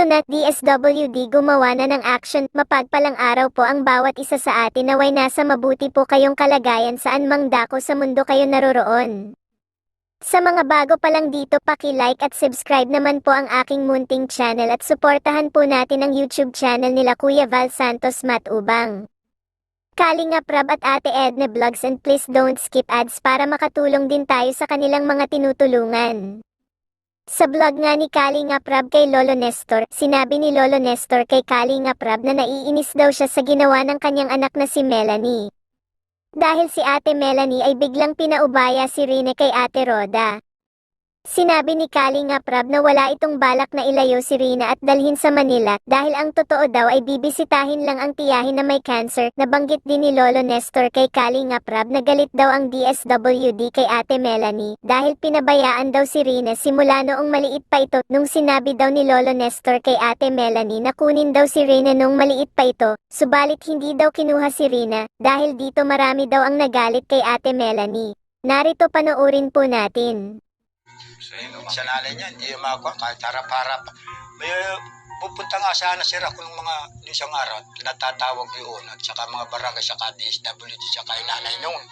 Ito na, DSWD gumawa na ng action, mapagpalang araw po ang bawat isa sa atin naway nasa mabuti po kayong kalagayan saan mang dako sa mundo kayo naroroon. Sa mga bago pa lang dito paki-like at subscribe naman po ang aking munting channel at suportahan po natin ang YouTube channel nila Kuya Val Santos Matubang. Kalinga Prab at Ate Edna Vlogs and please don't skip ads para makatulong din tayo sa kanilang mga tinutulungan. Sa vlog nga ni Kalinga Prab kay Lolo Nestor, sinabi ni Lolo Nestor kay Kalinga Prab na naiinis daw siya sa ginawa ng kanyang anak na si Melanie. Dahil si Ate Melanie ay biglang pinaubaya si Rene kay Ate Roda. Sinabi ni Kalinga Prab na wala itong balak na ilayo si Rina at dalhin sa Manila dahil ang totoo daw ay bibisitahin lang ang tiyahin na may cancer. Nabanggit din ni Lolo Nestor kay Kalinga Prab na galit daw ang DSWD kay Ate Melanie dahil pinabayaan daw si Rina simula noong maliit pa ito nung sinabi daw ni Lolo Nestor kay Ate Melanie na kunin daw si Rina nung maliit pa ito. Subalit hindi daw kinuha si Rina dahil dito marami daw ang nagalit kay Ate Melanie. Narito panoorin po natin. So, yun, sa nanay niya, hindi mga kahit harap-harap. May pupunta nga sana sir ako ng mga yung isang araw, natatawag yun, at saka mga barangay, saka DSWD, saka yung nanay noon.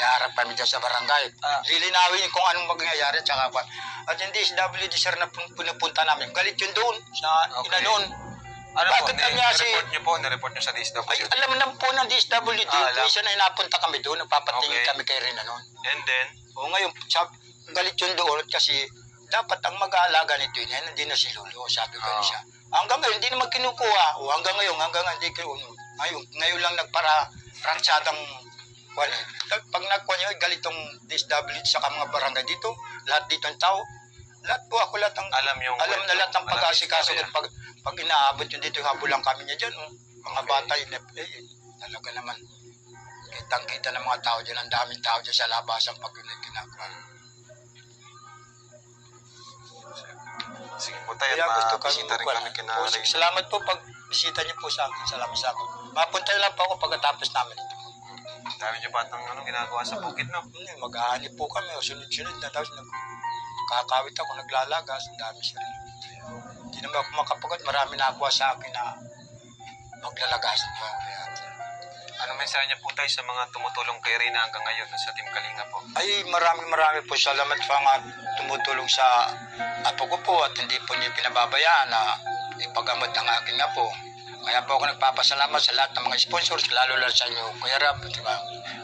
Iharap kami dyan sa barangay. Ah. Lilinawin kung anong mangyayari, tsaka pa. At yung DSWD sir na pun- pinupunta namin, galit yun doon, sa Okay. ina noon. Ano po, Bakit ni, kami kasi- report niyo po, na-report niyo sa DSWD. Ay, alam na po ng DSWD, Ah, tuwisan na inapunta kami doon, nagpapatingin Okay. kami kay Rina noon. And then, O ngayon, sab galit yun doon kasi dapat ang mag-aalaga nito yun, hindi na si Lolo, sabi ko Oo. siya. Hanggang ngayon, hindi naman kinukuha. O hanggang ngayon, hanggang hindi kinukuha. Ngayon, ngayon lang nagpara prangsadang kwan eh. Pag nagkuha niya, galit tong DSW sa mga barangay dito, lahat dito ang tao. Lahat po ako lahat ang alam yung... alam na lahat ng pag-asikaso at pag, pag inaabot yun dito, habulang kami niya dyan. Oh. Mga Okay. bata yun, eh, eh, talaga naman. Kitang-kita ng mga tao dyan, ang daming tao dyan sa labasan pag yun ginagawa. Po tayo, Kaya gusto kami mabisita rin magkuhan. kami kina O, sige, Salamat po pag bisita niyo po sa akin. Salamat sa akin. Mapunta lang po ako pagkatapos namin ito. Dami niyo ba itong ano, ginagawa sa bukid, no? Hmm, Maghahanip po kami. O, sunod-sunod na. Tapos nag kakawit ako, naglalagas. Ang dami siya rin. Hindi naman ako makapagod. Marami nakuha sa akin na maglalagas. Kaya, Ano mensahe niyo po tayo sa mga tumutulong kay Rina hanggang ngayon sa Team Kalinga po? Ay, marami marami po salamat pa nga tumutulong sa apo ko po at hindi po niyo pinababayaan na ipagamot ang aking apo. Kaya po ako nagpapasalamat sa lahat ng mga sponsors, lalo lang sa inyo, Kuya Rap, di ba?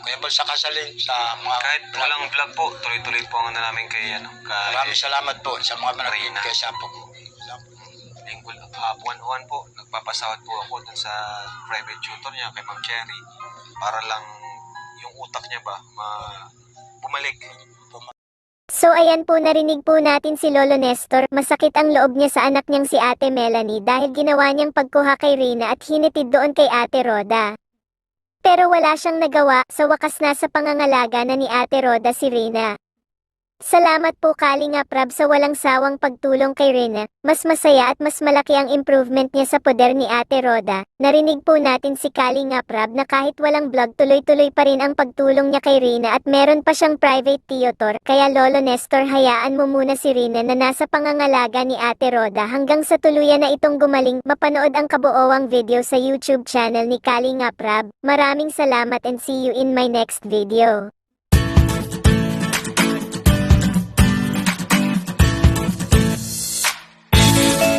Kuya Bal sa kasalin, sa mga... Kahit walang vlog po, tuloy-tuloy po ang ano namin kay, ano, kay Maraming salamat po sa mga managin kay sa apo ko. Lingkol, uh, buwan-buwan po, nagpapasahod po ako dun sa private tutor niya kay Ma'am Cherry para lang yung utak niya ba, ma bumalik. So ayan po narinig po natin si Lolo Nestor, masakit ang loob niya sa anak niyang si Ate Melanie dahil ginawa niyang pagkuha kay Rina at hinitid doon kay Ate Roda. Pero wala siyang nagawa, sa wakas nasa pangangalaga na ni Ate Roda si Rina. Salamat po Kalinga Prab sa walang sawang pagtulong kay Rina. Mas masaya at mas malaki ang improvement niya sa poder ni Ate Roda. Narinig po natin si Kalinga Prab na kahit walang vlog tuloy-tuloy pa rin ang pagtulong niya kay Rina at meron pa siyang private tutor. Kaya Lolo Nestor hayaan mo muna si Rina na nasa pangangalaga ni Ate Roda hanggang sa tuluyan na itong gumaling. Mapanood ang kabuoang video sa YouTube channel ni Kalinga Prab. Maraming salamat and see you in my next video.